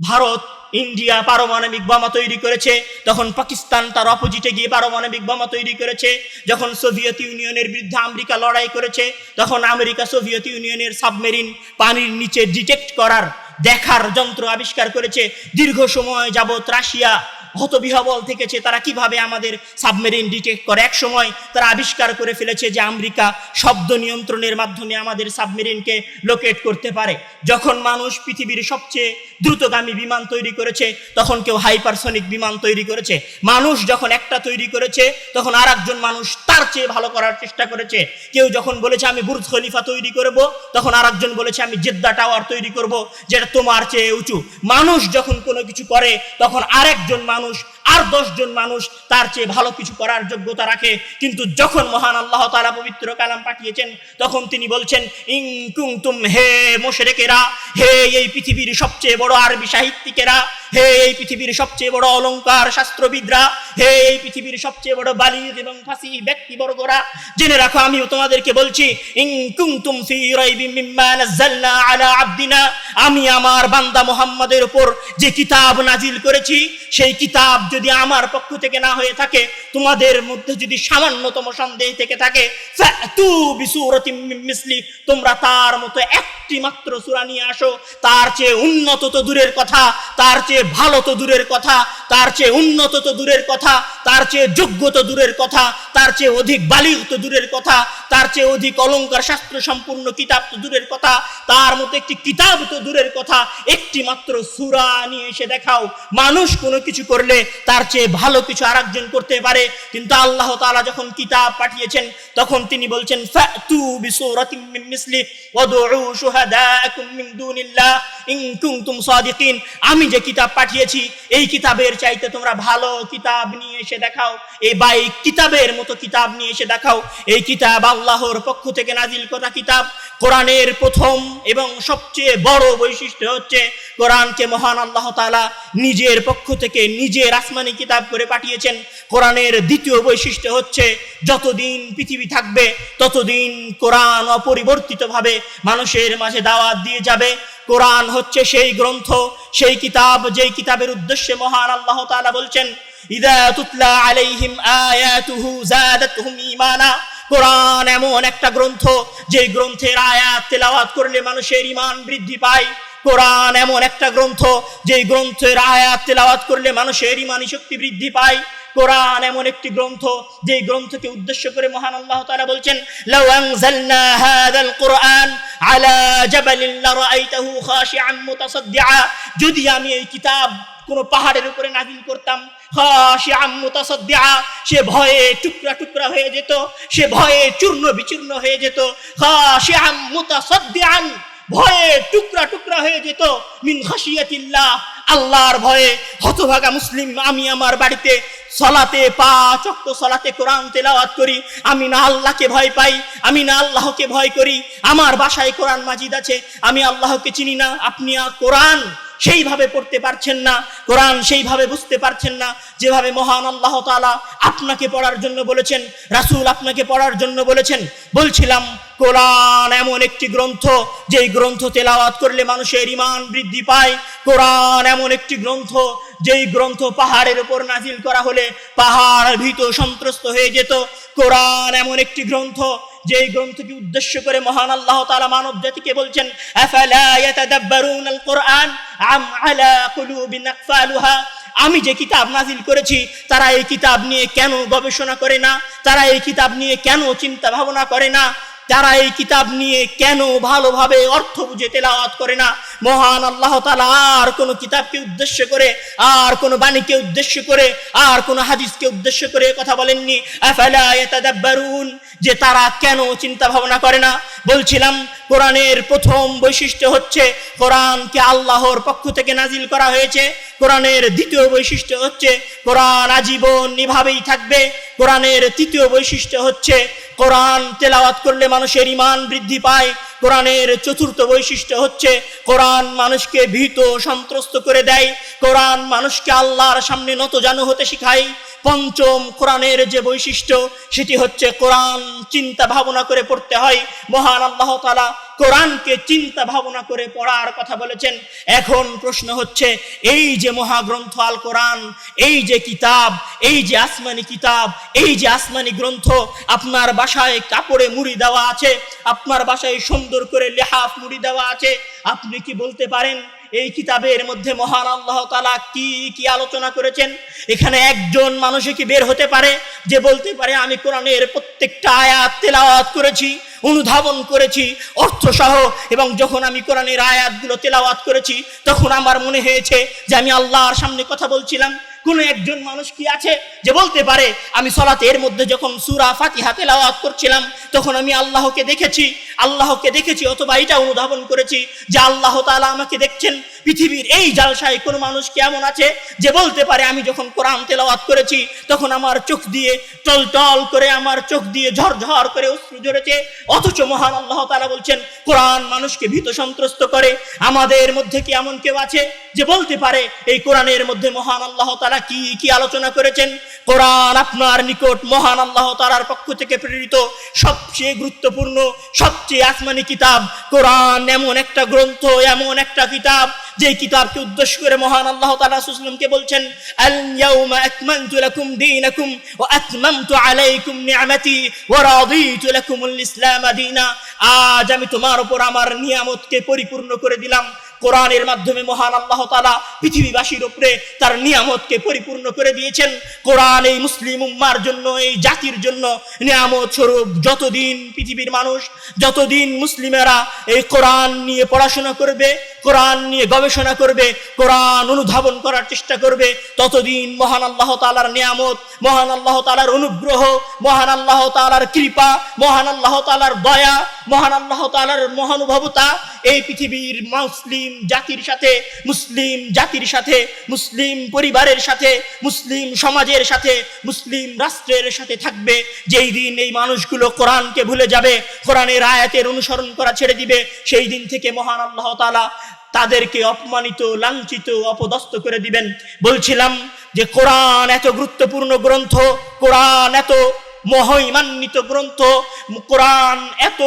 Bharat, India পারমাণবিক বোমা তৈরি করেছে। তখন পাকিস্তান তার অপোজিটে গিয়ে পারমাণবিক বোমা তৈরি করেছে। যখন সোভিয়েত ইউনিয়নের বিরুদ্ধে আমেরিকা লড়াই করেছে, তখন আমেরিকা সোভিয়েত ইউনিয়নের সাবমেরিন পানির নিচে ডিটেক্ট করার, দেখার যন্ত্র আবিষ্কার করেছে। দীর্ঘ সময় যাবৎ রাশিয়া হতবিহবল থেকেছে, তারা কীভাবে আমাদের সাবমেরিন ডিটেক্ট করে? এক সময় তারা আবিষ্কার করে ফেলেছে যে আমেরিকা শব্দ নিয়ন্ত্রণের মাধ্যমে আমাদের সাবমেরিনকে লোকেট করতে পারে। যখন মানুষ পৃথিবীর সবচেয়ে দ্রুতগামী বিমান তৈরি করেছে, তখন কেউ হাইপারসনিক বিমান তৈরি করেছে। মানুষ যখন একটা তৈরি করেছে, তখন আর মানুষ তার চেয়ে ভালো করার চেষ্টা করেছে। কেউ যখন বলেছে, আমি বুর্জ খলিফা তৈরি করব, তখন আর বলেছে, আমি জেদ্দা টাওয়ার তৈরি করব, যেটা তোমার চেয়ে উঁচু। মানুষ যখন কোনো কিছু করে, তখন আরেকজন মানুষ আর দশজন মানুষ তার চেয়ে ভালো কিছু করার যোগ্যতা রাখে। কিন্তু যখন মহান আল্লাহ তালা পবিত্র কালাম পাঠিয়েছেন, তখন তিনি বলছেন, ইং কুংতুম হে মোশেরেকেরা, হে এই পৃথিবীর সবচেয়ে বড় আরবি সাহিত্যিকেরা হে এই পৃথিবীর সবচেয়ে বড় অলংকার শাস্ত্রবিদরা, হে এই পৃথিবীর সবচেয়ে বড় বালিদ এবং ফাসি ব্যক্তিবর্গরা, জেনে রাখো আমিও তোমাদেরকে বলছি আমি আমার বান্দা মুহাম্মাদের উপর যে কিতাব নাজিল করেছি, সেই কিতাব যদি আমার পক্ষ থেকে না হয়ে থাকে, তোমাদের মধ্যে যদি সামান্যতম সন্দেহ থেকে থাকে তোমরা তার মতো একটি মাত্র সূরা নিয়ে আসো, তার চেয়ে উন্নত তো দূরের কথা, তার চেয়ে ভালো তো দূরের কথা, তার চেয়ে উন্নত তো দূরের কথা, তার চেয়ে যোগ্য তো দূরের কথা, তার চেয়ে অধিক বালিগ তো দূরের কথা তার চেয়ে অধিক অলংকার শাস্ত্র সম্পূর্ণ কিতাব তো দূরের কথা, তার মতো একটি কিতাব তো দূরের কথা। একটি মাত্র সূরা নিয়ে এসে দেখাও। মানুষ কোনো কিছু করলে তার চেয়ে ভালো কিছু আরেকজন করতে পারে। কিন্তু আল্লাহ তাআলা যখন কিতাব পাঠিয়েছেন, তখন তিনি বলছেন আমি যে কিতাব পাঠিয়েছি, এই কিতাবের চাইতে তোমরা ভালো কিতাব নিয়ে এসে দেখাও। এই বাই কিতাবের মতো কিতাব নিয়ে এসে দেখাও। এই কিতাব আল্লাহর পক্ষ থেকে নাজিল করা কিতাব কোরআনের প্রথম এবং সবচেয়ে বড় বৈশিষ্ট্য হচ্ছে কোরআনকে মহান আল্লাহ তাআলা নিজের পক্ষ থেকে নিজের আসমানি কিতাব করে পাঠিয়েছেন। কোরআনের দ্বিতীয় বৈশিষ্ট্য হচ্ছে যতদিন পৃথিবী থাকবে, ততদিন কোরআন অপরিবর্তিতভাবে মানুষের মাঝে দাওয়াত দিয়ে যাবে। কোরআন হচ্ছে সেই গ্রন্থ, সেই কিতাব, যেই কিতাবের উদ্দেশ্যে মহান আল্লাহ তাআলা বলছেন, ইদা তুতলা আলাইহিম আয়াতুহু জাদাতহুম ঈমানা। কোরআন এমন একটা গ্রন্থ যে গ্রন্থের আয়াত তেলাওয়াত করলে মানুষের ঈমান বৃদ্ধি পায়। কোরআন এমন একটা গ্রন্থ যে গ্রন্থের আয়াত তেলাওয়াত করলে মানুষের ঈমানি শক্তি বৃদ্ধি পায়। কোরআন এমন একটি গ্রন্থ যে গ্রন্থকে উদ্দেশ্য করে মহান আল্লাহ তাআলা বলছেন, লাউ আনজালনা হাযাল কুরআন আলা জাবালিন লারাআইতাহু খাশিআন মুতাসাদ্দিআ। যদি আমি এই কিতাব কোন পাহাড়ের উপরে নাজিল করতাম। খাশিআন মুতাসাদ্দিআ সে ভয়ে টুকরা টুকরা হয়ে যেত, সে ভয়ে চূর্ণ বিচূর্ণ হয়ে যেত। খাশিআন মুতাসাদ্দিআন ভয়ে টুকরা টুকরা হয়ে যেত। মিন খাশিয়াতিল্লাহ আল্লাহর ভয়ে হতভাগা মুসলিম আমি আমার বাড়িতে সলাতে পা চক্র সলাতে কোরআন তেলাওয়াত করি। আমি না আল্লাহকে ভয় পাই, আমি না আল্লাহকে ভয় করি। আমার বাসায় কোরআন মাজিদ আছে, আমি আল্লাহকে চিনি না। আপনি কোরআন সেইভাবে পড়তে পারছেন না, কোরআন সেইভাবে বুঝতে পারছেন না, যেভাবে মহান আল্লাহ তাআলা আপনাকে পড়ার জন্য বলেছেন, রাসূল আপনাকে পড়ার জন্য বলেছেন, বলছিলাম, কোরআন এমন একটি গ্রন্থ, যেই গ্রন্থ তেলাওয়াত করলে মানুষের ইমান বৃদ্ধি পায়। কোরআন এমন একটি গ্রন্থ, যেই গ্রন্থ পাহাড়ের উপর নাজিল করা হলে পাহাড় ভীত সন্ত্রস্ত হয়ে যেত। কোরআন এমন একটি গ্রন্থ যেই গ্রন্থকে উদ্দেশ্য করে মহান আল্লাহ তালা মানব জাতিকে বলছেন আমি যে কিতাব নাজিল করেছি, তারা এই কিতাব নিয়ে কেন গবেষণা করে না? তারা এই কিতাব নিয়ে কেন চিন্তা ভাবনা করে না? তারা এই কিতাব নিয়ে কেন ভালোভাবে অর্থ বুঝে তেলাওয়াত করে না, মহান আল্লাহ তালা আর কোন কিতাবকে উদ্দেশ্য করে, আর কোন বাণীকে উদ্দেশ্য করে, আর কোন হাদিসকে উদ্দেশ্য করে কথা বলেননি। যে তারা কেন চিন্তা ভাবনা করে না? বলছিলাম, কোরআনের প্রথম বৈশিষ্ট্য হচ্ছে, কোরআনকে আল্লাহর পক্ষ থেকে নাজিল করা হয়েছে। কোরআনের দ্বিতীয় বৈশিষ্ট্য হচ্ছে, কোরআন আজীবন নিভাবেই থাকবে। কোরআনের তৃতীয় বৈশিষ্ট্য হচ্ছে, কোরআন তেলাওয়াত করলে মানুষের ইমান বৃদ্ধি পায়। কোরআনের চতুর্থ বৈশিষ্ট্য হচ্ছে, কোরআন মানুষকে ভীত সন্ত্রস্ত করে দেয়। কোরআন মানুষকে আল্লাহর সামনে নত জানু হতে শিখায়। পঞ্চম কোরআনের যে বৈশিষ্ট্য, সেটি হচ্ছে কোরআন চিন্তা ভাবনা করে পড়তে হয়। মহান আল্লাহ তাআলা কোরআনকে চিন্তা ভাবনা করে পড়ার কথা বলেছেন। এখন প্রশ্ন হচ্ছে, এই যে মহাগ্রন্থ আল কোরআন, এই যে কিতাব, এই যে আসমানি কিতাব, এই যে আসমানি গ্রন্থ, আপনার বাসায় কাপড়ে মুড়ি দেওয়া আছে? আপনার বাসায় সুন্দর করে লেহাফ মুড়ি দেওয়া আছে? আপনি কি বলতে পারেন এই কিতাবের মধ্যে মহান আল্লাহ তালা কি কি আলোচনা করেছেন? এখানে একজন মানুষে কি বের হতে পারে যে বলতে পারে, আমি কোরআনের প্রত্যেকটা আয়াত তেলাওয়াত করেছি, অনুধাবন করেছি অর্থ সহ এবং যখন আমি কোরআনের আয়াতগুলো তেলাওয়াত করেছি, তখন আমার মনে হয়েছে যে আমি আল্লাহর সামনে কথা বলছিলাম। কোন একজন মানুষ কি আছে যে বলতে পারে, আমি সলাতের মধ্যে যখন সুরা ফাতিহা তেলাওয়াত করছিলাম, তখন আমি আল্লাহকে দেখেছি আল্লাহকে দেখেছি, অথবা এটা অনুধাবন করেছি যে আল্লাহ তাআলা আমাকে দেখছেন। পৃথিবীর এই জালসায় কোনো মানুষ কেমন আছে যে বলতে পারে, আমি যখন কোরআন তেলাওয়াত করেছি, তখন আমার চোখ দিয়ে টল টল করে, আমার চোখ দিয়ে ঝরঝর করে অশ্রু ঝরেছে। অথচ মহান আল্লাহ তালা বলছেন, কোরআন মানুষকে ভীত সন্ত্রস্ত করে। আমাদের মধ্যে কি এমন কেউ আছে যে বলতে পারে, এই কোরআনের মধ্যে মহান আল্লাহ তাআলা কি কি আলোচনা করেছেন? কোরআন আপনার নিকট মহান আল্লাহ তাআলার পক্ষ থেকে প্রেরিত সবচেয়ে গুরুত্বপূর্ণ, সবচেয়ে আসমানি কিতাব। কোরআন এমন একটা গ্রন্থ, এমন একটা কিতাব, যে কিতাবকে উদ্দেশ্য করে মহান আল্লাহ সুসলামকে বলছেন আজ আমি তোমার উপর আমার নিয়ামতকে পরিপূর্ণ করে দিলাম। কোরআনের মাধ্যমে মহান আল্লাহ তালা পৃথিবীবাসীর উপরে তার নিয়ামতকে পরিপূর্ণ করে দিয়েছেন। কোরআন এই মুসলিম উম্মার জন্য, এই জাতির জন্য নিয়ামত স্বরূপ। যতদিন পৃথিবীর মানুষ, যতদিন মুসলিমেরা এই কোরআন নিয়ে পড়াশোনা করবে, কোরআন নিয়ে গবেষণা করবে, কোরআন অনুধাবন করার চেষ্টা করবে, ততদিন মহান আল্লাহ তালার নিয়ামত, মহান আল্লাহ তালার অনুগ্রহ, মহান আল্লাহ তালার কৃপা, মহান আল্লাহ তালার দয়া, মহান আল্লাহ তালার মহানুভবতা এই পৃথিবীর মুসলিম জাতির সাথে, মুসলিম জাতির সাথে, মুসলিম পরিবারের সাথে, মুসলিম সমাজের সাথে, মুসলিম রাষ্ট্রের সাথে থাকবে। যেই দিন এই মানুষগুলো কোরআনকে ভুলে যাবে, কোরআনের আয়াতের অনুসরণ করা ছেড়ে দিবে, সেই দিন থেকে মহান আল্লাহ তালা তাদেরকে অপমানিত, লাঞ্ছিত, অপদস্থ করে দিবেন। বলছিলাম যে কোরআন এত গুরুত্বপূর্ণ গ্রন্থ, কোরআন এত মহিমান্বিত গ্রন্থ, কোরআন এত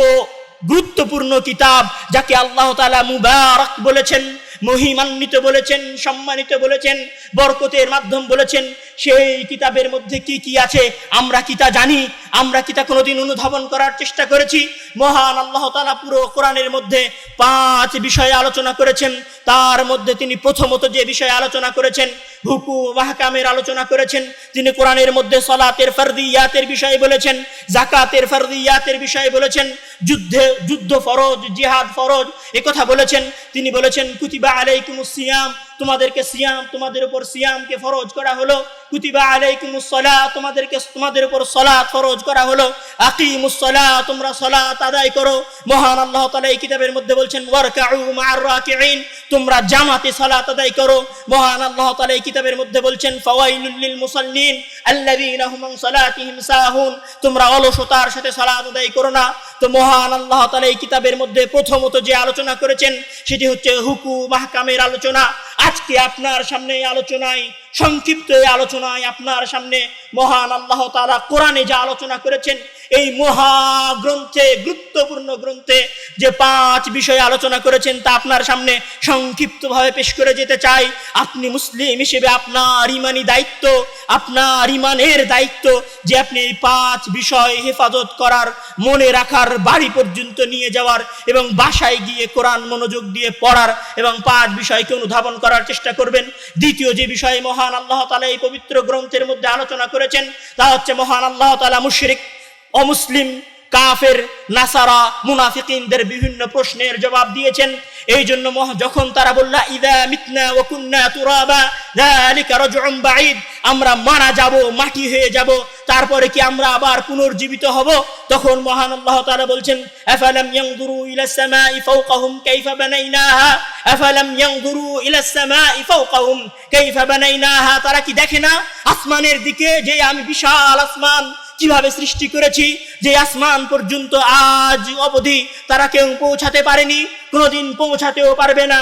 গুরুত্বপূর্ণ কিতাব যাকে আল্লাহ তালা মুবারক বলেছেন মহিমান্বিত বলেছেন সম্মানিত বলেছেন বরকতের মাধ্যম বলেছেন। সেই কিতাবের মধ্যে কি কি আছে? আমরা কি তা জানি? আমরা কি তা কোনোদিন অনুধাবন করার চেষ্টা করেছি? মহান আল্লাহ তাআলা পুরো কোরআনের মধ্যে পাঁচ বিষয়ে আলোচনা করেছেন। তার মধ্যে তিনি প্রথমত যে বিষয়ে আলোচনা করেছেন, হুকু মাহকামের আলোচনা করেছেন, তিনি কোরআনের মধ্যে সলাতের ফরদিয়াতের বিষয়ে বলেছেন জাকাতের ফরদিয়াতের বিষয়ে বলেছেন, যুদ্ধে, যুদ্ধ ফরজ, জিহাদ ফরজ কথা বলেছেন। তিনি বলেছেন, কুতিবা আলাইকুমুস সিয়াম তোমাদেরকে সিয়াম, তোমাদের উপর সিয়ামকে ফরজ করা হলো। কুতিবা আলাইকুমুস সালাত, তোমাদেরকে, তোমাদের উপর সালাত ফরজ করা হলো। আকিমুস সালাত, তোমরা সালাত আদায় করো। মহান আল্লাহ তাআলা এই কিতাবের মধ্যে বলছেন, ওয়ারকাউ রাকিঈন, তোমরা জামাতে সালাত আদায় করো। মহান আল্লাহ তাআলা এই কিতাবের মধ্যে বলছেন, ফাওয়াইলুল লিল মুসাল্লিন, আল্লাযীনা হুম আন সালাতিহিম তোমরা অলসতার সাথে সালাত আদায় করো না। তো মহান আল্লাহ তাআলা এই কিতাবের মধ্যে প্রথমত যে আলোচনা করেছেন, সেটি হচ্ছে হুকু মাহকামের আলোচনা। আজকে আপনার সামনে আলোচনায় সংক্ষিপ্ত এই আলোচনায় আপনার সামনে মহান আল্লাহ তাআলা কোরআনে যা আলোচনা করেছেন, এই মহাগ্রন্থে, গুরুত্বপূর্ণ গ্রন্থে যে পাঁচ বিষয়ে আলোচনা করেছেন তা আপনার সামনে সংক্ষিপ্তভাবে পেশ করে যেতে চাই। আপনি মুসলিম হিসেবে আপনার ইমানি দায়িত্ব, আপনার ইমানের দায়িত্ব যে আপনি এই পাঁচ বিষয় হেফাজত করার, মনে রাখার, বাড়ি পর্যন্ত নিয়ে যাওয়ার এবং বাসায় গিয়ে কোরআন মনোযোগ দিয়ে পড়ার এবং পাঁচ বিষয়কে অনুধাবন করার চেষ্টা করবেন। দ্বিতীয় যে বিষয়ে মহান আল্লাহ তালা এই পবিত্র গ্রন্থের মধ্যে আলোচনা করেছেন, তা হচ্ছে মহান আল্লাহ তালা মুশরিক, অমুসলিম কাফের, নাসারা, মুনাফিকিনদের বিভিন্ন প্রশ্নের জবাব দিয়েছেন। এই জন্য যখন তারা বললা, ইদা মিতনা ওয়া কুন্না তুরাবা, যালিকা রাজউন বাঈদ, আমরা মারা যাব, মাটি হয়ে যাব, তারপরে কি আমরা আবার পুনর্জীবিত হব? তখন মহান আল্লাহ তাআলা বলছেন, আফালাম ইয়ানজুরু ইলা সামাই ফাওকাহুম কাইফা বানাইনাহা? আফালাম ইয়ানজুরু ইলা সামাই ফাওকাহুম কাইফা বানাইনাহা? তারা কি দেখে না? আসমানের দিকে যে আমি বিশাল আসমান কীভাবে সৃষ্টি করেছি? যে আসমান পর্যন্ত আজ অবধি তারা কেউ পৌঁছাতে পারেনি, কোনোদিন পৌঁছাতেও পারবে না।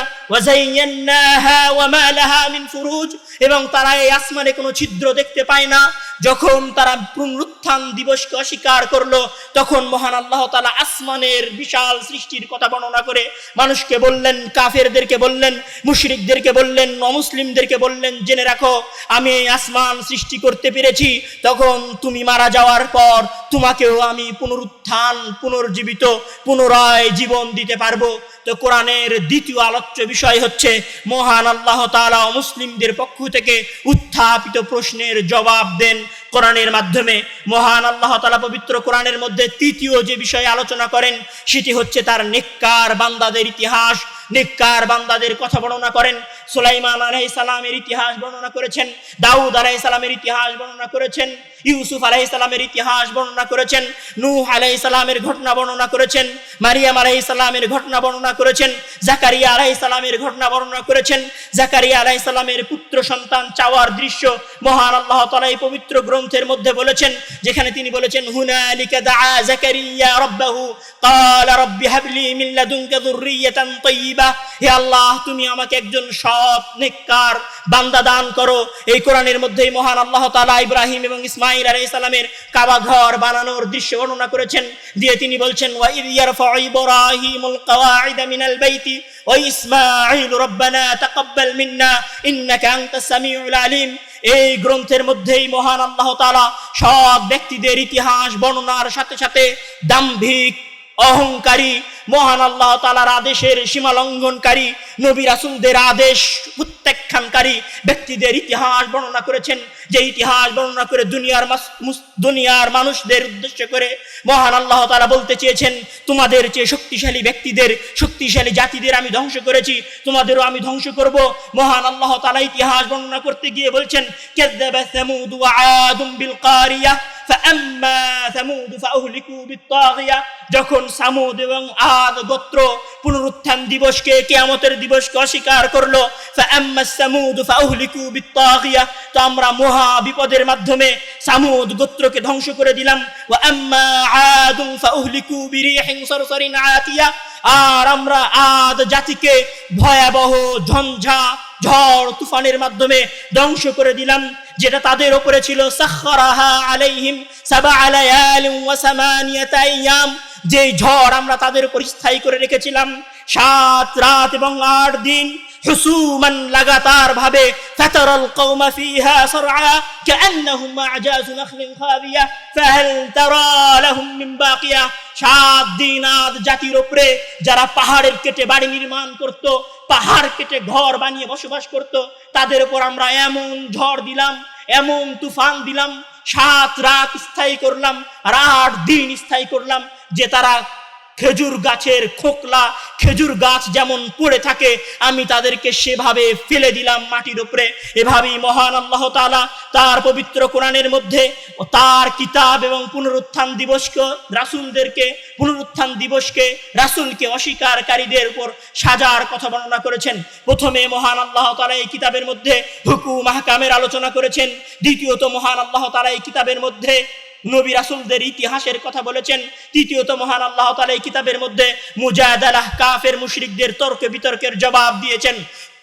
এবং তারা এই আসমানে কোনো ছিদ্র দেখতে পায় না। যখন তারা পুনরুত্থান দিবসকে অস্বীকার করল, তখন মহান আল্লাহ তালা আসমানের বিশাল সৃষ্টির কথা বর্ণনা করে মানুষকে বললেন, কাফেরদেরকে বললেন, মুশরিকদেরকে বললেন, অমুসলিমদেরকে বললেন, জেনে রাখো, আমি এই আসমান সৃষ্টি করতে পেরেছি। তখন তুমি মারা যাওয়ার পর তোমাকেও আমি পুনরুত্থান পুনর্জীবিত পুনরায় জীবন দিতে পারব। তো কোরআনের দ্বিতীয় আলোচ্য বিষয় হচ্ছে, মহান আল্লাহ তাআলা মুসলিমদের পক্ষ থেকে উত্থাপিত প্রশ্নের জবাব দেন কোরআনের মাধ্যমে। মহান আল্লাহ তাআলা পবিত্র কোরআনের মধ্যে তৃতীয় যে বিষয়ে আলোচনা করেন, সেটি হচ্ছে তার নেককার বান্দাদের ইতিহাস। নেককার বান্দাদের কথা বর্ণনা করেন। সুলাইমান আলাইহিস সালামের ইতিহাস বর্ণনা করেছেন। দাউদ আলাইহিস সালামের ইতিহাস বর্ণনা করেছেন। ইউসুফ আলাইহিস সালামের ইতিহাস বর্ণনা করেছেন। নূহ আলাইহিস সালামের ঘটনা বর্ণনা করেছেন। মারিয়াম আলাইহিস সালামের ঘটনা বর্ণনা করেছেন জাকারিয়া আলাইহিস সালামের ঘটনা বর্ণনা করেছেন জাকারিয়া আলাইহিস সালামের পুত্র সন্তান চাওয়ার দৃশ্য মহান আল্লাহ তাআলা এই পবিত্র গ্রন্থের মধ্যে বলেছেন যেখানে তিনি বলেছেন হুনালিকা দাআ জাকারিয়া রাব্বাহু قال رب هب لي من لدنك ذرية طيبة হে আল্লাহ তুমি আমাকে একজন সৎ নেককার বান্দা দান করো এই কোরআনের মধ্যেই মহান আল্লাহ তাআলা ইব্রাহিম এবং ইসমাঈল আলাইহিস সালামের কাবা ঘর বানানোর দৃশ্য বর্ণনা করেছেন দিয়ে তিনি বলছেন ওয়া ইয ইয়ারফাউ ইব্রাহিমুল কওয়াইদ মিনাল বাইতি ওয়া ইসমাঈল, রব্বানা তাকাব্বাল মিন্না, ইন্নাকা সামিউল আলিম। এই গ্রন্থের মধ্যেই মহান আল্লাহ তাআলা সব ব্যক্তিদের ইতিহাস, বর্ণনার সাথে সাথে দাম্ভিক অহংকারী, মহান আল্লাহ তালার আদেশের সীমা লঙ্ঘনকারী নবী রাসুলদের আদেশ প্রত্যাখ্যানকারী ব্যক্তিদের ইতিহাস বর্ণনা করেছেন। যে ইতিহাস বর্ণনা করে দুনিয়ার দুনিয়ার মানুষদের উদ্দেশ্য করে মহান আল্লাহ তালা বলতে চেয়েছেন, তোমাদের চেয়ে শক্তিশালী ব্যক্তিদের, শক্তিশালী জাতিদের আমি ধ্বংস করেছি, তোমাদেরও আমি ধ্বংস করব। মহান আল্লাহ তালা ইতিহাস বর্ণনা করতে গিয়ে বলছেন কেদ্দাবা যখন সামুদ এবং আদ গোত্র পুনরুত্থান দিবসকে, কেয়ামতের দিবসকে অস্বীকার করল তো আমরা মহা বিপদের মাধ্যমে সামুদ গোত্রকে ধ্বংস করে দিলাম। আর আমরা আদ জাতিকে ভয়াবহ ঝঞ্ঝা, ঝড়, তুফানের মাধ্যমে ধ্বংস করে দিলাম। যেটা তাদের উপরে ছিল আলাইহিম যে ঝড় আমরা তাদের উপর স্থায়ী করে রেখেছিলাম, সাত রাত এবং আট দিন। হুসুমান লাগাতার ভাবে, ফাতারাল কওমা ফিহা সারআ কান্নাহুম আজাজু নাখলিন খাবিয়া, ফাহাল তারা লাহুম মিন বাকিয়া। সাত জাতির উপরে যারা পাহাড়ের কেটে বাড়ি নির্মাণ করত, পাহাড় কেটে ঘর বানিয়ে বসবাস করত, তাদের উপর আমরা এমন ঝড় দিলাম, এমন তুফান দিলাম, সাত রাত স্থায়ী করলাম, আর আট দিন স্থায়ী করলাম, যে তারা খেজুর গাছের খোকলা, খেজুর গাছ যেমন পড়ে থাকে, আমি তাদেরকে সেভাবে ফেলে দিলাম মাটির উপরে। এভাবেই মহান আল্লাহ তাআলা তার পবিত্র কোরআনের মধ্যে তার কিতাব এবং পুনরুত্থান দিবসকে, রাসূলদেরকে, পুনরুত্থান দিবসকে, রাসূলকে অস্বীকারীদের উপর সাজার কথা বর্ণনা করেছেন। প্রথমে মহান আল্লাহ তাআলা এই কিতাবের মধ্যে হুকুম মাহকামের আলোচনা করেছেন। দ্বিতীয়ত মহান আল্লাহ তাআলা এই কিতাবের মধ্যে নবী রাসূলদের ইতিহাসের কথা বলেছেন, তৃতীয়ত মহান আল্লাহ তাআলা এই কিতাবের মধ্যে মুজাহাদালাহ কাফের মুশরিকদের তর্ক বিতর্কের জবাব দিয়েছেন।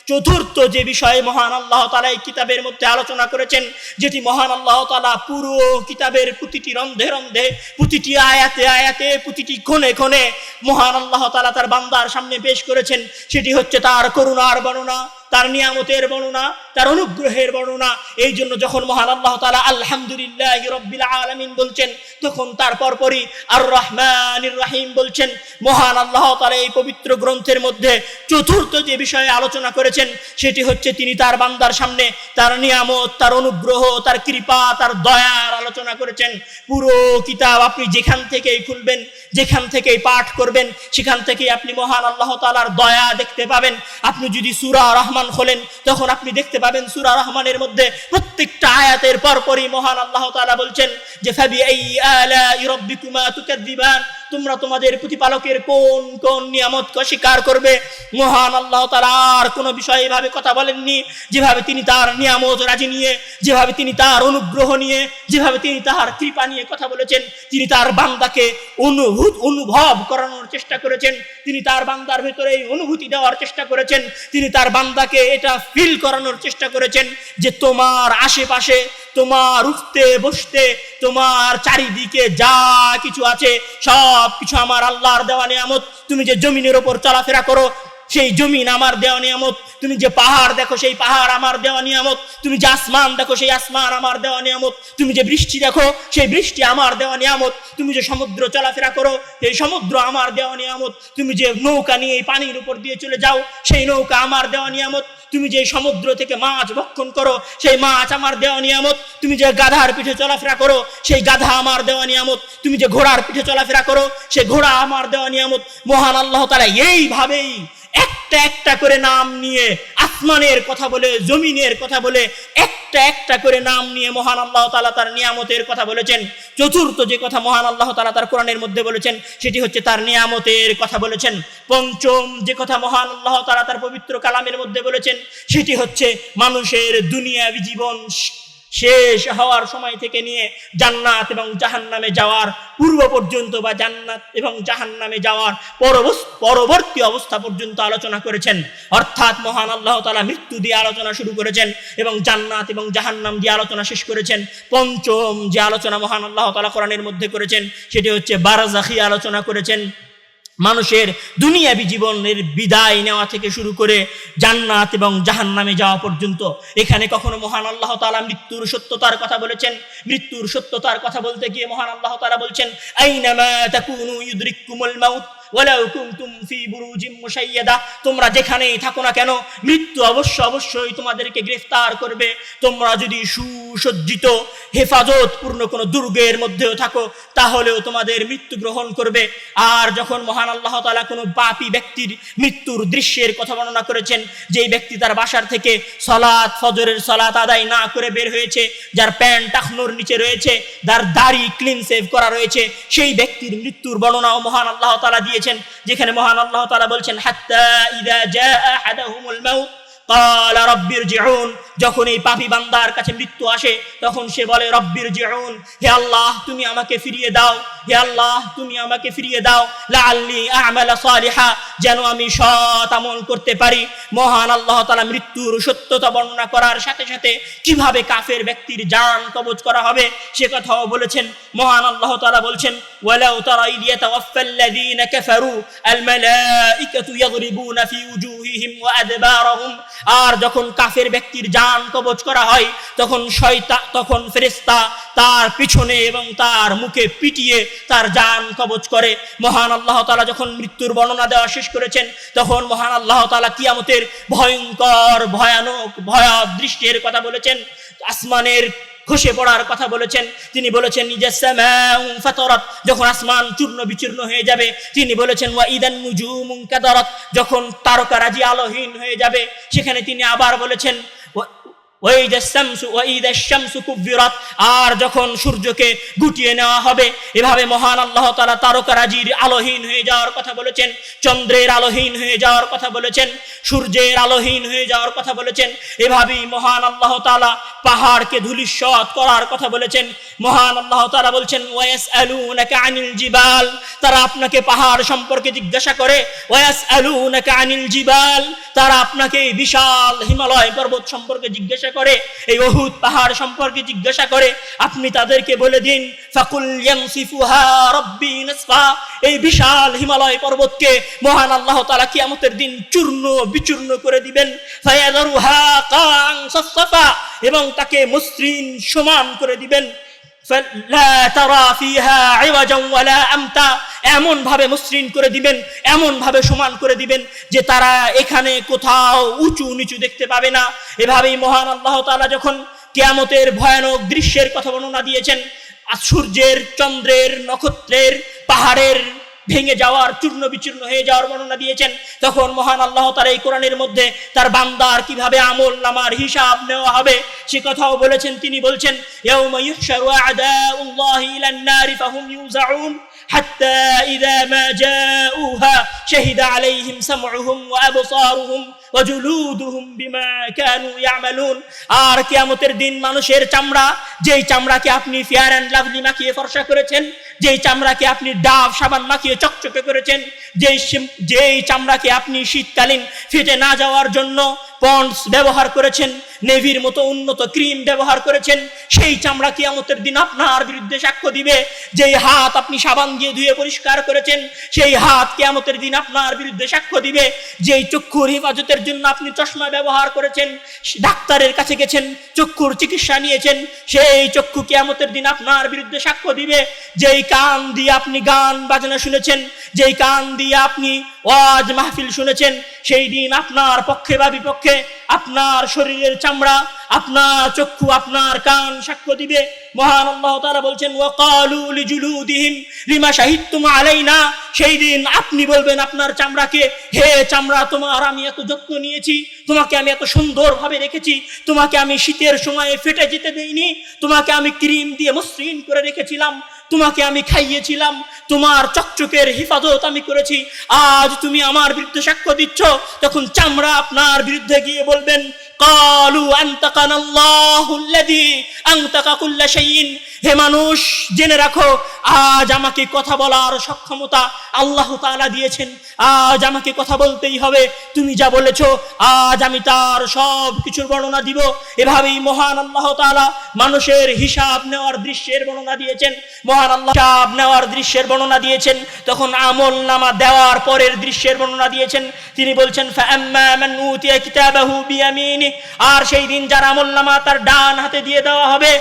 চতুর্থ যে বিষয়ে মহান আল্লাহ তালা এই কিতাবের মধ্যে আলোচনা করেছেন, যেটি মহান আল্লাহ তালা পুরো কিতাবের প্রতিটি রন্ধে রন্ধে, প্রতিটি আয়াতে আয়াতে, প্রতিটি ক্ষণে ক্ষণে মহান আল্লাহ তালা তার বান্দার সামনে পেশ করেছেন। সেটি হচ্ছে তার করুণার বর্ণনা তার নিয়ামতের বর্ণনা, তার অনুগ্রহের বর্ণনা। এই জন্য যখন মহান আল্লাহ তালা আলহামদুলিল্লাহ রব্বিল আলমিন বলছেন, তখন তার পরপরই আর রহমান রাহিম বলছেন, মহান আল্লাহ তালা এই পবিত্র গ্রন্থের মধ্যে চতুর্থ যে বিষয়ে আলোচনা করেছেন, সেটি হচ্ছে তিনি তার বান্দার সামনে তার নিয়ামত, তার অনুগ্রহ, তার কৃপা, তার দয়ার আলোচনা করেছেন। পুরো কিতাব আপনি যেখান থেকেই খুলবেন যেখান থেকেই পাঠ করবেন, সেখান থেকেই আপনি মহান আল্লাহ তালার দয়া দেখতে পাবেন। আপনি যদি সুরা রহমান খোলেন, তখন আপনি দেখতে পাবেন সুরা রহমানের মধ্যে প্রত্যেকটা আয়াতের পরপরই মহান আল্লাহ তালা বলছেন যে ফাবি এই আলা রাব্বিকুমা তুকাদ্দিবান? তোমরা তোমাদের প্রতিপালকের কোন কোন নিয়ামতকে অস্বীকার করবে? মহান আল্লাহ আর কোনো বিষয়ে এভাবে কথা বলেননি। যেভাবে তিনি তার নিয়ামত রাজি নিয়ে, যেভাবে তিনি তার অনুগ্রহ নিয়ে, যেভাবে তিনি তার কৃপা নিয়ে কথা বলেছেন, তিনি তার বান্দাকে অনুভূত, অনুভব করানোর চেষ্টা করেছেন, তিনি তার বান্দার ভেতরে অনুভূতি দেওয়ার চেষ্টা করেছেন, তিনি তার বান্দাকে এটা ফিল করানোর চেষ্টা করেছেন যে তোমার আশেপাশে তোমার উঠতে, বসতে, তোমার চারিদিকে যা কিছু আছে সব কিছু আমার আল্লাহর দেওয়া নিয়ামত। তুমি যে জমিনের ওপর চলাফেরা করো সেই জমিন আমার দেওয়া নিয়ামত। তুমি যে পাহাড় দেখো, সেই পাহাড় আমার দেওয়া নিয়ামত। তুমি যে আসমান দেখো, সেই আসমান আমার দেওয়া নিয়ামত। তুমি যে বৃষ্টি দেখো, সেই বৃষ্টি আমার দেওয়া নিয়ামত। তুমি যে সমুদ্র চলাফেরা করো, সেই সমুদ্র আমার দেওয়া নিয়ামত। তুমি যে নৌকা নিয়ে এই পানির উপর দিয়ে চলে যাও, সেই নৌকা আমার দেওয়া নিয়ামত। তুমি যে সমুদ্র থেকে মাছ ভক্ষণ করো, সেই মাছ আমার দেওয়া নিয়ামত। তুমি যে গাধার পিঠে চলাফেরা করো, সেই গাধা আমার দেওয়া নিয়ামত। তুমি যে ঘোড়ার পিঠে চলাফেরা করো, সেই ঘোড়া আমার দেওয়া নিয়ামত। মহান আল্লাহ তারা এইভাবেই একটা একটা করে নাম নিয়ে আসমানের কথা বলে, জমিনের কথা বলে, একটা একটা করে নাম নিয়ে মহান আল্লাহ তালা তার নিয়ামতের কথা বলেছেন। চতুর্থ যে কথা মহান আল্লাহ তালা তার কোরআনের মধ্যে বলেছেন, সেটি হচ্ছে তার নিয়ামতের কথা বলেছেন। পঞ্চম যে কথা মহান আল্লাহ তালা তার পবিত্র কালামের মধ্যে বলেছেন, সেটি হচ্ছে মানুষের দুনিয়াবি জীবন শেষ হওয়ার সময় থেকে নিয়ে জান্নাত এবং জাহান্নামে যাওয়ার পূর্ব পর্যন্ত বা জান্নাত এবং জাহান্নামে যাওয়ার পরবর্তী অবস্থা পর্যন্ত আলোচনা করেছেন। অর্থাৎ মহান আল্লাহ তালা মৃত্যু দিয়ে আলোচনা শুরু করেছেন এবং জান্নাত এবং জাহান্নাম দিয়ে আলোচনা শেষ করেছেন। পঞ্চম যে আলোচনা মহান আল্লাহ তালা কোরআনের মধ্যে করেছেন, সেটি হচ্ছে বারাজাখি আলোচনা করেছেন। মানুষের দুনিয়াবি জীবনের বিদায় নেওয়া থেকে শুরু করে জান্নাত এবং জাহান নামে যাওয়া পর্যন্ত। এখানে কখনো মহান আল্লাহ তালা মৃত্যুর সত্যতার কথা বলেছেন? মৃত্যুর সত্যতার কথা বলতে গিয়ে মহান আল্লাহ তালা বলছেন, আইনামা তাকুনু ফি তোমরা যেখানেই থাকো না কেন, মৃত্যু অবশ্য অবশ্যই তোমাদেরকে গ্রেফতার করবে। তোমরা যদি সুসজ্জিত, হেফাজতপূর্ণ কোনো দুর্গের মধ্যেও থাকো, তাহলেও তোমাদের মৃত্যু গ্রহণ করবে। আর যখন মহান আল্লাহ তাআলা কোনো পাপী ব্যক্তির মৃত্যুর দৃশ্যের কথা বর্ণনা করেছেন, যেই ব্যক্তি তার বাসার থেকে সলাৎ ফজরের সলাৎ আদায় না করে বের হয়েছে, যার প্যান্ট টাকনোর নিচে রয়েছে যার দাড়ি ক্লিন সেভ করা রয়েছে, সেই ব্যক্তির মৃত্যুর বর্ণনাও মহান আল্লাহ তালা তাআলা দিয়েছেন যেখানে মহান আল্লাহ তাআলা বলছেন হাত্তা ইদা জাআ আহাদাহুমুল মাউত। যখন এই পাপি বান্দার কাছে মৃত্যু আসে, তখন সে বলে রব্বির হে আল্লাহ, তুমি আমাকে ফিরিয়ে দাও। হে আল্লাহ, তুমি আমাকে ফিরিয়ে দাও। সালিহা। যেন আমি সৎ আমল করতে পারি। মহান আল্লাহ মৃত্যুর সত্যতা বর্ণনা করার সাথে সাথে কীভাবে কাফের ব্যক্তির যান কবচ করা হবে, সে কথাও বলেছেন। মহান আল্লাহ তালা বলছেন, ওয়ালাউ তারা আর যখন কাফের ব্যক্তির যান কবচ করা হয়, তখন শয়তা, তখন ফেরেশতা তার পিছনে এবং তার মুখে পিটিয়ে তার যান কবচ করে। মহান আল্লাহ তালা যখন মৃত্যুর বর্ণনা দেওয়া শেষ করেছেন, তখন মহান আল্লাহ তালা কিয়ামতের ভয়ঙ্কর, ভয়ানক ভয়াব দৃষ্টির কথা বলেছেন। আসমানের খসে পড়ার কথা বলেছেন। তিনি বলেছেন নিজের যখন আসমান চূর্ণ বিচূর্ণ হয়ে যাবে, তিনি বলেছেন, ওয়া ইদান নুজুমুন কাদারাত। যখন তারকারাজি আলোহীন হয়ে যাবে, সেখানে তিনি আবার বলেছেন আর যখন সূর্যকে গুটিয়ে নেওয়া হবে, এভাবে মহান আল্লাহ তাআলা তারকারাজির আলোহীন হয়ে যাওয়ার কথা বলেছেন, চন্দ্রের আলোহীন হয়ে যাওয়ার কথা বলেছেন, সূর্যের আলোহীন হয়ে যাওয়ার কথা বলেছেন, এভাবেই মহান আল্লাহ তাআলা পাহাড়কে ধূলিসাৎ করার কথা বলেছেন। মহান আল্লাহ তাআলা বলছেন, ওয়ায়াসআলুনাকা আনিল জিবাল। তারা আপনাকে পাহাড় সম্পর্কে জিজ্ঞাসা করে, ওয়ায়াসআলুনাকা আনিল জিবাল? তারা আপনাকে বিশাল হিমালয় পর্বত সম্পর্কে জিজ্ঞাসা করে, এই অহুদ পাহাড় সম্পর্কে জিজ্ঞাসা করে, আপনি তাদেরকে বলে দিন এই বিশাল হিমালয় পর্বতকে মহান আল্লাহ তালা কিয়ামতের দিন চূর্ণ বিচূর্ণ করে দিবেন। এবং তাকে মসৃণ সমান করে দিবেন। এমন ভাবে মসৃণ করে দিবেন, এমন ভাবে সমান করে দিবেন যে তারা এখানে কোথাও উঁচু নিচু দেখতে পাবে না। এভাবেই মহান আল্লাহ তালা যখন কেয়ামতের ভয়ানক দৃশ্যের কথা বর্ণনা দিয়েছেন সূর্যের, চন্দ্রের, নক্ষত্রের, পাহাড়ের ভেঙে যাওয়ার, চূর্ণ বিচূর্ণ হয়ে যাওয়ার বর্ণনা দিয়েছেন। তখন মহান আল্লাহ তার এই কোরআনের মধ্যে তার বান্দার কীভাবে আমল নামার হিসাব নেওয়া হবে, সে কথাও বলেছেন। তিনি বলছেন ইয়াউমা ইউহশারু আ'দাউল্লাহি ইলান নারি ফাহুম ইউজাউন حتى إذا ما جاءوها شهد عليهم سمعهم وأبصارهم وجلودهم بما كانوا يعملون আর কিয়ামতের দিন মানুষের চামড়া যেই চামড়াকে আপনি ফেয়ার অ্যান্ড লাভলি মাখিয়ে ফর্সা করেছেন যেই চামড়াকে আপনি ডাব সাবান মাখিয়ে চকচকে করেছেন যেই শিম- যেই চামড়াকে আপনি শীতকালীন ফেটে না যাওয়ার জন্য পন্ডস ব্যবহার করেছেন নেভির মতো উন্নত ক্রিম ব্যবহার করেছেন সেই চামড়া কিয়ামতের দিন আপনার বিরুদ্ধে সাক্ষ্য দিবে যেই হাত আপনি সাবান দিয়ে ধুয়ে পরিষ্কার করেছেন, সেই হাত কিয়ামতের দিন আপনার বিরুদ্ধে সাক্ষ্য দিবে। যেই চক্ষুর হেফাজতের জন্য আপনি চশমা ব্যবহার করেছেন ডাক্তারের কাছে গেছেন, চক্ষুর চিকিৎসা নিয়েছেন, সেই চক্ষু কিয়ামতের দিন আপনার বিরুদ্ধে সাক্ষ্য দিবে। যেই কান দিয়ে আপনি গান বাজনা শুনেছেন, যেই কান দিয়ে আপনি ওয়াজ মাহফিল শুনেছেন, সেই দিন আপনার পক্ষে বা বিপক্ষে আপনার শরীরের চামড়া, আপনার চক্ষু, আপনার কান সাক্ষ্য দিবে। মহান আল্লাহ তাআলা বলছেন সেই দিন আপনি বলবেন, আপনার চামড়াকে, হে চামড়া, তোমার আমি এত যত্ন নিয়েছি, তোমাকে আমি এত সুন্দরভাবে রেখেছি, তোমাকে আমি শীতের সময়ে ফেটে যেতে দেইনি, তোমাকে আমি ক্রিম দিয়ে মসৃণ করে রেখেছিলাম তোমাকে আমি খাইয়েছিলাম, তোমার চকচকের হিফাজত আমি করেছি। আজ তুমি আমার বিরুদ্ধে সাক্ষ্য দিচ্ছ, তখন চামড়া আপনার বিরুদ্ধে গিয়ে বলবেন কালু হে মানুষ, জেনে রাখো, আজ আমাকে কথা বলার সক্ষমতা আল্লাহ তালা দিয়েছেন। আজ আমাকে কথা বলতেই হবে। তুমি যা বলেছ, আজ আমি তার সব কিছুর বর্ণনা দিব। এভাবেই মহান আল্লাহ তালা মানুষের হিসাব নেওয়ার দৃশ্যের বর্ণনা দিয়েছেন। মহান আল্লাহ হিসাব নেওয়ার দৃশ্যের বর্ণনা দিয়েছেন। তখন আমল নামা দেওয়ার পরের দৃশ্যের বর্ণনা দিয়েছেন। তিনি বলছেন ফ্যাম্মা আর সেই দিন যার আমল্লামা তার ডান হাতে দিয়ে দেওয়া হবে।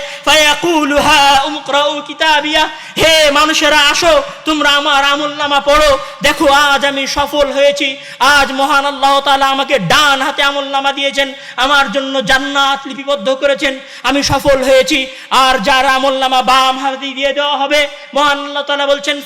হে মানুষেরা, আসো, তোমরা আমার আমল্লামা পড়ো। দেখো, আজ আমি সফল হয়েছি। আজ মহান আল্লাহ তালা আমাকে ডান হাতে আমল্লামা দিয়েছেন। আমার জন্য জান্নাত লিপিবদ্ধ করেছেন। আমি সফল হয়েছি। আর যার আমল্লামা বাম হাতে দিয়ে দেওয়া হবে, মহান আল্লাহ তালা বলছেন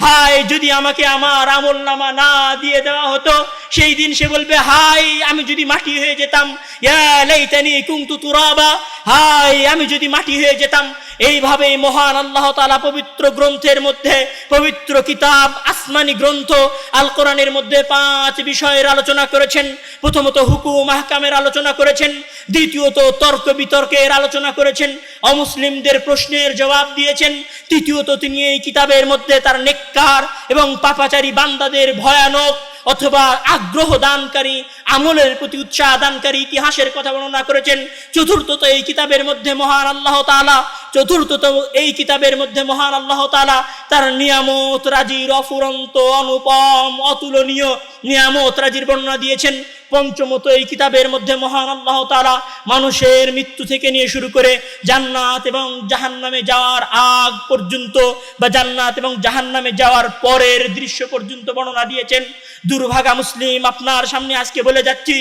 হায়, যদি আমাকে আমার আমল নামা না দিয়ে দেওয়া হতো, সেই দিন সে বলবে, হাই, আমি যদি মাটি হয়ে যেতাম, ইয়া লাইতানি কুনতু তুরাবা, হাই, আমি যদি মাটি হয়ে যেতাম। এইভাবে মহান আল্লাহ তাআলা পবিত্র গ্রন্থের মধ্যে, পবিত্র কিতাব, আসমানি গ্রন্থ আল কোরআনের মধ্যে পাঁচ বিষয়ের আলোচনা করেছেন। প্রথমত হুকুম, আহকামের আলোচনা করেছেন। দ্বিতীয়ত তর্ক বিতর্কের আলোচনা করেছেন। অমুসলিমদের প্রশ্নের জবাব দিয়েছেন। তৃতীয়ত তিনি এই কিতাবের মধ্যে তার নেককার এবং পাপাচারী বান্দাদের ভয়ানক অথবা আগ্রহ দানকারী আমলের প্রতি উৎসাহ দানকারী ইতিহাসের কথা বর্ণনা করেছেন। চতুর্থত এই কিতাবের মধ্যে মহান আল্লাহ তালা চতুর্থত এই কিতাবের মধ্যে মহান আল্লাহ তাআলা তার নিয়ামত রাজির অফুরন্ত অনুপম অতুলনীয় নিয়ামত রাজির বর্ণনা দিয়েছেন। পঞ্চমত এই কিতাবের মধ্যে মহান আল্লাহ তাআলা মানুষের মৃত্যু থেকে নিয়ে শুরু করে জান্নাত এবং জাহান্নামে যাওয়ার আগ পর্যন্ত বা জান্নাত এবং জাহান্নামে যাওয়ার পরের দৃশ্য পর্যন্ত বর্ণনা দিয়েছেন। দুর্ভাগা মুসলিম, আপনার সামনে আজকে বলে যাচ্ছি,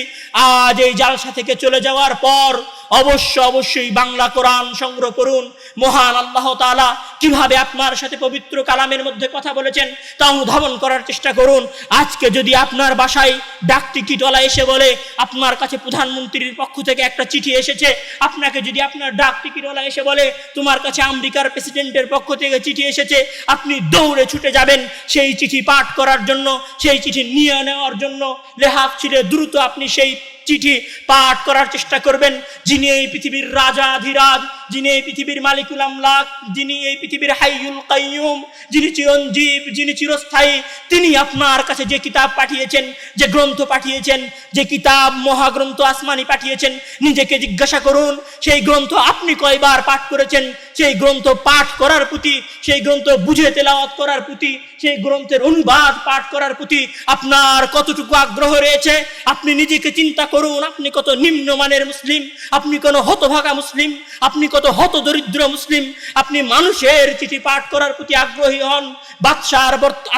আজ এই জালসা থেকে চলে যাওয়ার পর অবশ্য অবশ্যই বাংলা কোরআন সংগ্রহ করুন। মহান আল্লাহ তাআলা কীভাবে আপনার সাথে পবিত্র কালামের মধ্যে কথা বলেছেন, তা অনুধাবন করার চেষ্টা করুন। আজকে যদি আপনার বাসায় ডাক টিকিটওয়ালা এসে বলে, আপনার কাছে প্রধানমন্ত্রীর পক্ষ থেকে একটা চিঠি এসেছে। আপনাকে যদি আপনার ডাক টিকিটওয়ালা এসে বলে, তোমার কাছে আমেরিকার প্রেসিডেন্টের পক্ষ থেকে চিঠি এসেছে, আপনি দৌড়ে ছুটে যাবেন। সেই চিঠি পাঠ করার জন্য, সেই চিঠি নিয়ে নেওয়ার জন্য লেহাফ ছিঁড়ে দ্রুত আপনি সেই চিঠি পাঠ করার চেষ্টা করবেন যিনি এই পৃথিবীর রাজা ধীরাজ যিনি এই পৃথিবীর মালিকুল আমলাক, যিনি এই পৃথিবীর হাইয়ুল কাইয়ুম, যিনি চিরঞ্জীব, যিনি চিরস্থায়ী, তিনি আপনার কাছে যে কিতাব পাঠিয়েছেন, যে গ্রন্থ পাঠিয়েছেন, যে কিতাব, মহাগ্রন্থ আসমানি পাঠিয়েছেন, নিজেকে জিজ্ঞাসা করুন, সেই গ্রন্থ আপনি কয়বার পাঠ করেছেন? সেই গ্রন্থ পাঠ করার প্রতি, সেই গ্রন্থ বুঝে তেলাওয়াত করার প্রতি, সেই গ্রন্থের অনুবাদ পাঠ করার প্রতি আপনার কতটুকু আগ্রহ রয়েছে? আপনি নিজেকে চিন্তা করুন, আপনি কত নিম্নমানের মুসলিম, আপনি কোন হতভাগা মুসলিম, আপনি কত হত দরিদ্র মুসলিম, আপনি মানুষের চিঠি পাঠ করার প্রতি আগ্রহী হন বাদশাহ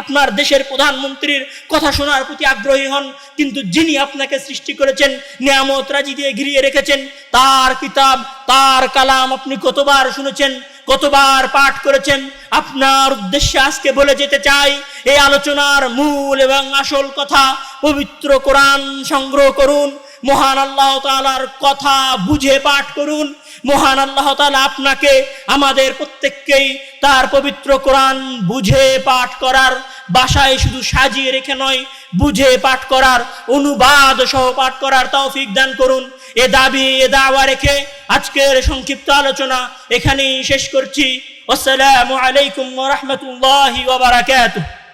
আপনার দেশের প্রধানমন্ত্রীর কথা শোনার প্রতি আগ্রহী হন, কিন্তু যিনি আপনাকে সৃষ্টি করেছেন, নিয়ামত রাজি দিয়ে ঘিরিয়ে রেখেছেন, তার কিতাব, তার কালাম আপনি কতবার শুনেছেন, কতবার পাঠ করেছেন, আপনার উদ্দেশ্যে আজকে বলে যেতে চাই, এই আলোচনার মূল এবং আসল কথা, পবিত্র কোরআন সংগ্রহ করুন, মহান আল্লাহ তাআলার কথা বুঝে পাঠ করুন মহান আল্লাহ তাআলা আপনাকে আমাদের প্রত্যেককেই তার পবিত্র কোরআন বুঝে পাঠ করার বাসায় শুধু সাজিয়ে রেখে নয়, বুঝে পাঠ করার, অনুবাদ সহ পাঠ করার তৌফিক দান করুন। এ দাবি, এ দাওয়া রেখে আজকের সংক্ষিপ্ত আলোচনা এখানেই শেষ করছি। আসসালামু আলাইকুম রাহমাতুল্লাহি ওয়া বারাকাতুহু।